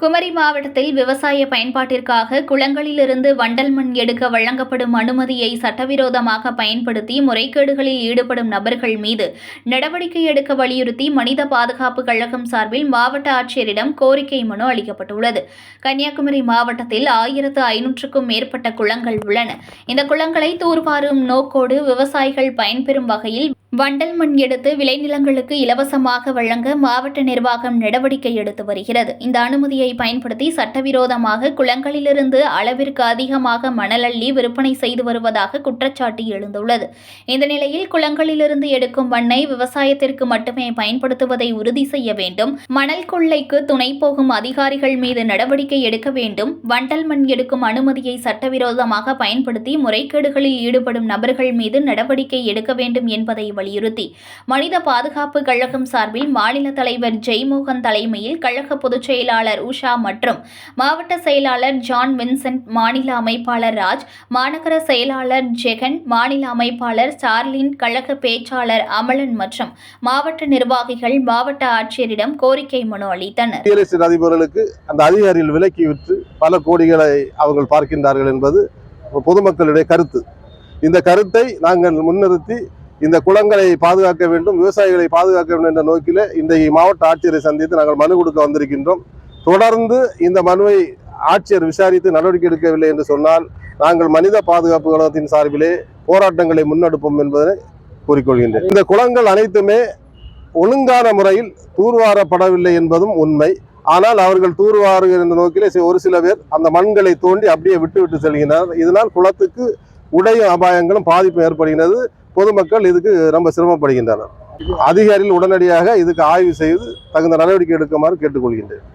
குமரி மாவட்டத்தில் விவசாய பயன்பாட்டிற்காக குளங்களிலிருந்து வண்டல் மண் எடுக்க வழங்கப்படும் அனுமதியை சட்டவிரோதமாக பயன்படுத்தி முறைகேடுகளில் ஈடுபடும் நபர்கள் மீது நடவடிக்கை எடுக்க வலியுறுத்தி மனித பாதுகாப்பு கழகம் சார்பில் மாவட்ட ஆட்சியரிடம் கோரிக்கை மனு அளிக்கப்பட்டுள்ளது. கன்னியாகுமரி மாவட்டத்தில் ஆயிரத்து ஐநூற்றுக்கும் மேற்பட்ட குளங்கள் உள்ளன. இந்த குளங்களை தூர்வாரும் நோக்கோடு விவசாயிகள் பயன்பெறும் வகையில் வண்டல் மண் எடுத்து விளைநிலங்களுக்கு இலவசமாக வழங்க மாவட்ட நிர்வாகம் நடவடிக்கை எடுத்து வருகிறது. இந்த அனுமதியை பயன்படுத்தி சட்டவிரோதமாக குளங்களிலிருந்து அளவிற்கு அதிகமாக மணல் அள்ளி விற்பனை செய்து வருவதாக குற்றச்சாட்டு எழுந்துள்ளது. இந்த நிலையில் குளங்களிலிருந்து எடுக்கும் மண்ணை விவசாயத்திற்கு மட்டுமே பயன்படுத்துவதை உறுதி செய்ய வேண்டும். மணல் கொள்ளைக்கு துணை போகும் அதிகாரிகள் மீது நடவடிக்கை எடுக்க வேண்டும். வண்டல் மண் எடுக்கும் அனுமதியை சட்டவிரோதமாக பயன்படுத்தி முறைகேடுகளில் ஈடுபடும் நபர்கள் மீது நடவடிக்கை எடுக்க வேண்டும் என்பதை வலியுறுத்தி மனித பாதுகாப்பு கழகம் சார்பில் மாநில தலைவர் ஜெய்மோகன் தலைமையில் கழக பொதுச் செயலாளர் உஷ் மற்றும் மாவட்ட செயலாளர் ஜான் வின்சென்ட் மாநில அமைப்பாளர் ராஜ் மாநகர செயலாளர் ஜெகன் மாநில அமைப்பாளர் சார்லின் கழக பேச்சாளர் அமலன் மற்றும் மாவட்ட நிர்வாகிகள் மாவட்ட ஆட்சியரிடம் கோரிக்கை மனு அளித்தனர். ரியல் அதிபர்களுக்கு அந்த அதிகாரிகள் விலக்கி விற்று பல கோடிகளை அவர்கள் பார்க்கின்றார்கள் என்பது பொதுமக்களுடைய கருத்து. இந்த கருத்தை நாங்கள் முன்னிறுத்தி இந்த குளங்களை பாதுகாக்க வேண்டும் விவசாயிகளை பாதுகாக்க வேண்டும் என்ற நோக்கில இந்த மாவட்ட ஆட்சியரை சந்தித்து நாங்கள் மனு கொடுக்க வந்திருக்கின்றோம். தொடர்ந்து இந்த மனுவை ஆட்சியர் விசாரித்து நடவடிக்கை எடுக்கவில்லை என்று சொன்னால் நாங்கள் மனித பாதுகாப்பு கழகத்தின் சார்பிலே போராட்டங்களை முன்னெடுப்போம் என்பதை கூறிக்கொள்கின்றேன். இந்த குளங்கள் அனைத்துமே ஒழுங்கான முறையில் தூர்வாரப்படவில்லை என்பதும் உண்மை. ஆனால் அவர்கள் தூர்வாருகிற நோக்கிலே ஒரு சில பேர் அந்த மண்களை தோண்டி அப்படியே விட்டு விட்டு செல்கின்றனர். இதனால் குளத்துக்கு உடைய அபாயங்களும் பாதிப்பும் ஏற்படுகிறது பொதுமக்கள் இதுக்கு ரொம்ப சிரமப்படுகின்றனர். அதிகாரிகள் உடனடியாக இதுக்கு ஆய்வு செய்து தகுந்த நடவடிக்கை எடுக்குமாறு கேட்டுக்கொள்கின்றேன்.